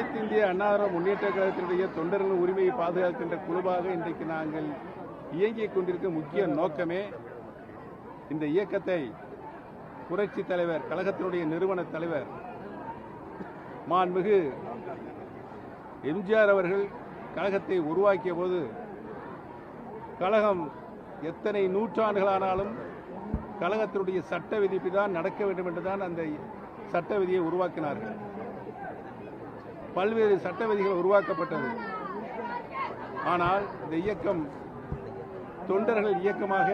அனைத்து இந்திய அண்ணாதிர முன்னேற்ற கழகத்தினுடைய தொண்டர்கள் உரிமையை பாதுகாக்கின்ற குழுவாக இன்றைக்கு நாங்கள் இயங்கிக் கொண்டிருக்கும் முக்கிய நோக்கமே இந்த இயக்கத்தை புரட்சி தலைவர் கழகத்தினுடைய நிறுவன தலைவர் மாண்புமிகு எம்ஜிஆர் அவர்கள் கழகத்தை உருவாக்கிய போது கழகம் எத்தனை நூற்றாண்டுகளானாலும் கழகத்தினுடைய சட்ட விதிப்பு தான் நடக்க வேண்டும் என்றுதான் அந்த சட்ட விதியை உருவாக்கினார்கள். பல்வேறு சட்ட விதிகள் உருவாக்கப்பட்டது. ஆனால் இந்த இயக்கம் தொண்டர்கள் இயக்கமாக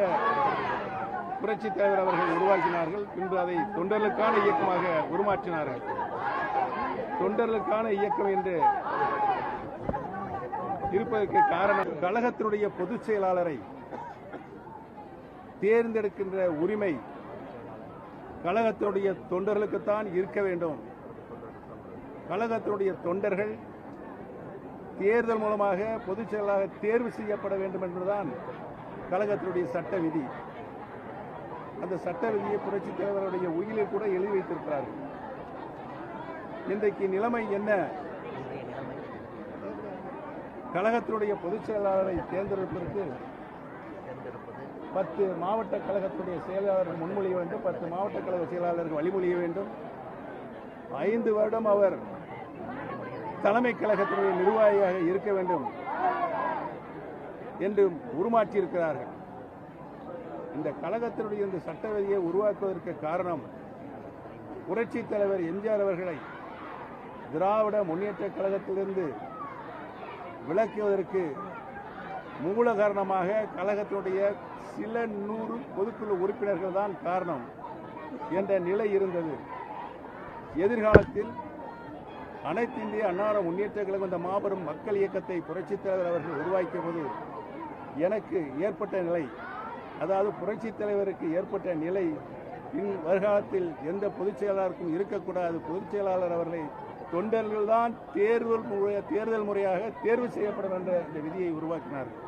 புரட்சி தலைவர் அவர்கள் உருவாக்கினார்கள். பின்பு அதை தொண்டர்களுக்கான இயக்கமாக உருமாற்றினார்கள். தொண்டர்களுக்கான இயக்கம் என்று இருப்பதற்கு காரணம் கழகத்தினுடைய பொதுச் செயலாளரை தேர்ந்தெடுக்கின்ற உரிமை கழகத்தினுடைய தொண்டர்களுக்குத்தான் இருக்க வேண்டும். கழகத்தினுடைய தொண்டர்கள் தேர்தல் மூலமாக பொதுச் செயலாளர் தேர்வு செய்யப்பட வேண்டும் என்பதுதான் கழகத்தினுடைய சட்ட விதி. அந்த சட்ட விதியை புரட்சித் தலைவருடைய உயிரில் கூட எழுதி வைத்திருக்கிறார்கள் இன்றைக்கு நிலைமை என்ன? கழகத்தினுடைய பொதுச் செயலாளரை தேர்ந்தெடுப்பதற்கு பத்து மாவட்ட கழகத்துடைய செயலாளர்கள் முன்மொழிய வேண்டும் பத்து மாவட்ட கழக செயலாளர்கள் வழிமொழிய வேண்டும். ஐந்து வருடம் அவர் தலைமை கழகத்தினுடைய நிர்வாகியாக இருக்க வேண்டும் என்று உருமாற்றியிருக்கிறார்கள். இந்த கழகத்தினுடைய இந்த சட்ட விதியை உருவாக்குவதற்கு காரணம் புரட்சி தலைவர் எம்ஜிஆர் அவர்களை திராவிட முன்னேற்ற கழகத்திலிருந்து விலக்குவதற்கு மூல காரணமாக கழகத்தினுடைய சில நூறு பொதுக்குழு உறுப்பினர்கள் தான் காரணம் என்ற நிலை இருந்தது. எதிர்காலத்தில் அனைத்து இந்திய அன்னார முன்னேற்ற கழகம் இந்த மாபெரும் மக்கள் இயக்கத்தை புரட்சித் தலைவர் அவர்கள் உருவாக்கிய போது எனக்கு ஏற்பட்ட நிலை அதாவது புரட்சித் தலைவருக்கு ஏற்பட்ட நிலை இன் வருகாலத்தில் எந்த பொதுச் செயலாளருக்கும் இருக்கக்கூடாது. பொதுச் செயலாளர் அவர்களை தொண்டர்கள்தான் தேர்தல் தேர்தல் முறையாக தேர்வு செய்யப்படும் என்ற இந்த விதியை உருவாக்கினார்கள்.